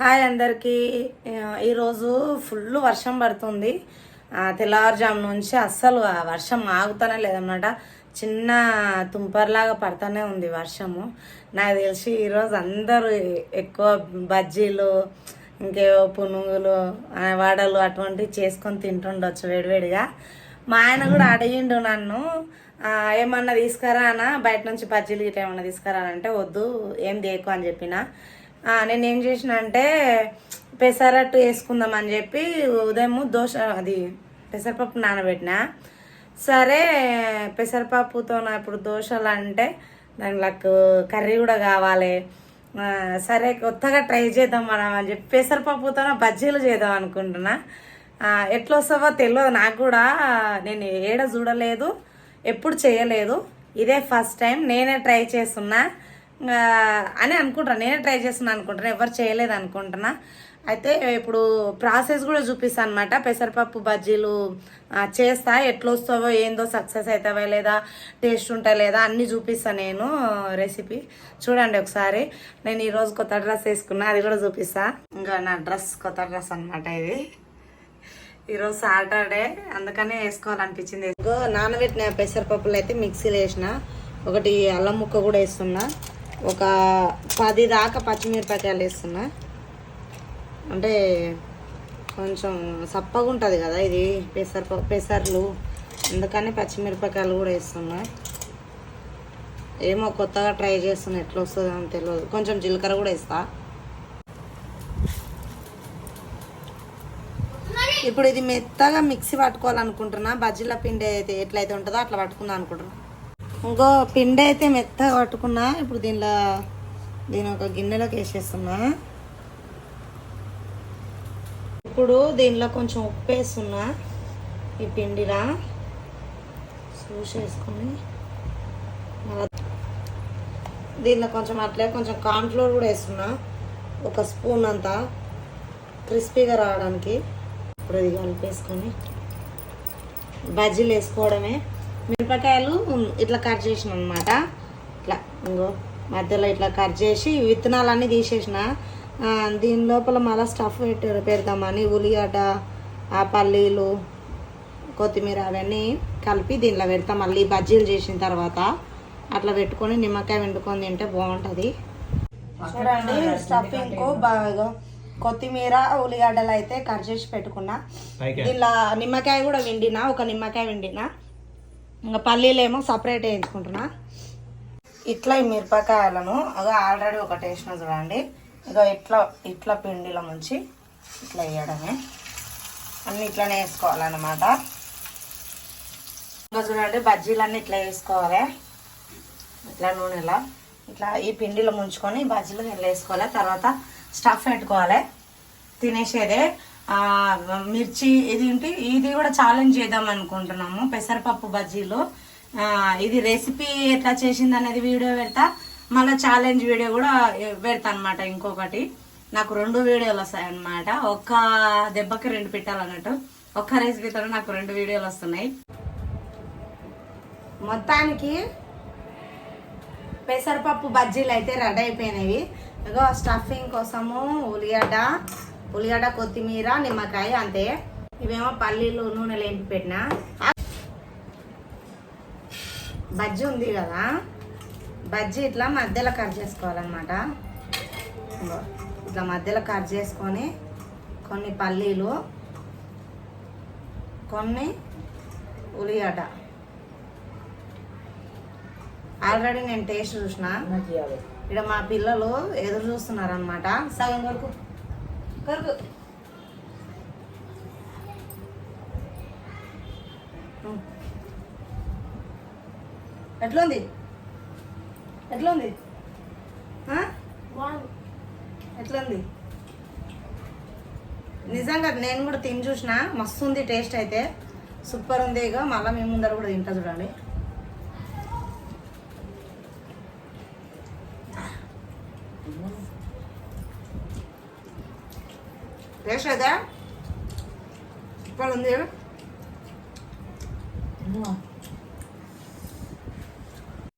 Hi అందరికీ. ఈరోజు full వర్షం పడుతుంది. తెల్లవారుజాము నుంచి అస్సలు ఆ వర్షం ఆగుతానే లేదన్నమాట. చిన్న తుంపర్లాగా పడుతూనే ఉంది వర్షము. నాకు తెలిసి ఈరోజు అందరూ ఎక్కువ బజ్జీలు ఇంకేవో పునుగులు వడలు అటువంటివి చేసుకొని తింటుండొచ్చు వేడివేడిగా. మా ఆయన కూడా అడిగిండు నన్ను ఏమన్నా తీసుకురా అన్న బయట నుంచి బజ్జీలు గిట్ల ఏమన్నా తీసుకురా అంటే వద్దు ఏం దేకు? అని చెప్పిన. నేను ఏం చేసిన అంటే పెసరట్టు వేసుకుందాం అని చెప్పి ఉదయం దోశ అది పెసరపప్పు నానబెట్టిన. సరే పెసరపప్పుతో నా ఇప్పుడు దోశలు అంటే దానికి కర్రీ కూడా కావాలి. సరే కొత్తగా ట్రై చేద్దాం మనం అని చెప్పి పెసరపప్పుతో బజ్జీలు చేద్దాం అనుకుంటున్నా. ఎట్లా వస్తావో తెలియదు నాకు కూడా. నేను ఏడ చూడలేదు ఎప్పుడు చేయలేదు. ఇదే ఫస్ట్ టైం నేనే ట్రై చేస్తున్నా. అని అనుకుంటున్నాను నేనే ట్రై చేస్తున్నా అనుకుంటున్నా. ఎవరు చేయలేదు అనుకుంటున్నా. అయితే ఇప్పుడు ప్రాసెస్ కూడా చూపిస్తాను అనమాట పెసరపప్పు బజ్జీలు చేస్తా. ఎట్లా వస్తావో ఏందో సక్సెస్ అవుతావో లేదా టేస్ట్ ఉంటా లేదా అన్నీ చూపిస్తాను నేను రెసిపీ. చూడండి ఒకసారి. నేను ఈరోజు కొత్త డ్రెస్ వేసుకున్నా అది కూడా చూపిస్తా. ఇంకా నా డ్రెస్ కొత్త డ్రెస్ అనమాట ఇది. ఈరోజు సాటర్డే అందుకనే వేసుకోవాలనిపించింది. ఇంకో నానబెట్టిన పెసరపప్పులు అయితే మిక్సీలో వేసిన. ఒకటి అల్లం ముక్క కూడా వేస్తున్నా. ఒక పది దాకా పచ్చిమిరపకాయలు వేస్తున్నా. అంటే కొంచెం సప్పగా ఉంటుంది కదా ఇది పెసర పెసర్లు. అందుకని పచ్చిమిరపకాయలు కూడా వేస్తున్నా. ఏమో కొత్తగా ట్రై చేస్తున్నా ఎట్లా వస్తుందో అని తెలియదు కొంచెం జీలకర్ర కూడా వేస్తా. ఇప్పుడు ఇది మెత్తగా మిక్సీ పట్టుకోవాలనుకుంటున్నా. బజ్జీల పిండి అయితే ఎట్లయితే ఉంటుందో అట్లా పట్టుకుందాం అనుకుంటున్నా. ఇంకో పిండి అయితే మెత్తగా పట్టుకున్నా. ఇప్పుడు దీనిలో దీని ఒక గిన్నెలోకి వేసేస్తున్నా. ఇప్పుడు దీనిలో కొంచెం ఉప్పు వేస్తున్నా ఈ పిండిలా. చూసేసుకొని దీనిలో కొంచెం అట్లే కొంచెం కార్న్ఫ్లోర్ కూడా వేస్తున్నా. ఒక స్పూన్ అంతా క్రిస్పీగా రావడానికి. ఇప్పుడు ఇది కలిపేసుకొని బజ్జీలు వేసుకోవడమే. మిరపకాయలు ఇట్లా కట్ చేసిన అనమాట ఇట్లా ఇంకో మధ్యలో ఇట్లా కట్ చేసి విత్తనాలన్నీ తీసేసిన. దీని లోపల మళ్ళీ స్టఫ్ పెట్టి పెడదామని ఉల్లిగడ్డ ఆ పల్లీలు కొత్తిమీర అవన్నీ కలిపి దీనిలో పెడతాం. మళ్ళీ బజ్జీలు చేసిన తర్వాత అట్లా పెట్టుకొని నిమ్మకాయ వండుకొని తింటే బాగుంటుంది. చూడండి స్టఫింగ్ బాగా కొత్తిమీర ఉల్లిగడ్డలు అయితే కట్ చేసి పెట్టుకున్నా. దీనిలో నిమ్మకాయ కూడా వండినా ఒక నిమ్మకాయ వండినా ఇంకా పల్లీలేమో సపరేట్ వేయించుకుంటున్నా. ఇట్లా ఈ మిరపకాయలను అదో ఆల్రెడీ ఒకటి వేసిన చూడండి. ఇక ఇట్లా ఇట్లా పిండిలో ముంచి ఇట్లా వేయడమే. అన్ని ఇట్లానే వేసుకోవాలన్నమాట. ఇంకా చూడండి బజ్జీలన్నీ ఇట్లా వేసుకోవాలి. ఇట్లా నూనెలా. ఇట్లా ఈ పిండిలో ముంచుకొని బజ్జీలు ఇట్లా వేసుకోవాలి. తర్వాత స్టఫ్ పెట్టుకోవాలి. తినేసేదే మిర్చి ఇది ఏంటి ఇది కూడా ఛాలెంజ్ చేద్దాం అనుకుంటున్నాము. పెసరపప్పు బజ్జీలు. ఇది రెసిపీ ఎట్లా చేసింది అనేది వీడియో పెడతా. మళ్ళీ ఛాలెంజ్ వీడియో కూడా పెడతా అనమాట ఇంకొకటి. నాకు రెండు వీడియోలు వస్తాయి అనమాట ఒక్క దెబ్బకి రెండు పెట్టాలన్నట్టు ఒక్క రెసిపీతో నాకు రెండు వీడియోలు వస్తున్నాయి. మొత్తానికి పెసరపప్పు బజ్జీలు అయితే రెడీ అయిపోయినవి ఇగో స్టఫింగ్ కోసము ఉల్లిగడ్డ ఉల్లిగడ్డ కొత్తిమీర నిమ్మకాయ అంతే. ఇవేమో పల్లీలు నూనెలు ఏంపి పెట్టిన. బజ్జీ ఉంది కదా బజ్జీ ఇట్లా మధ్యలో కట్ చేసుకోవాలన్నమాట. ఇట్లా మధ్యలో కట్ చేసుకొని కొన్ని పల్లీలు కొన్ని ఉల్లిగడ్డ ఆల్రెడీ నేను టేస్ట్ చూసిన. ఇక్కడ మా పిల్లలు ఎదురు చూస్తున్నారు అనమాట సగం కొరకు ఎట్లుంది? ఎట్లుంది? ఎట్లుంది? నిజంగా నేను కూడా తిని చూసిన మస్తు ఉంది టేస్ట్ అయితే. సూపర్ ఉంది ఇక మళ్ళీ మీ ముందర కూడా తింటా చూడండి. టేస్ట్ అయితే సూపర్ ఉంది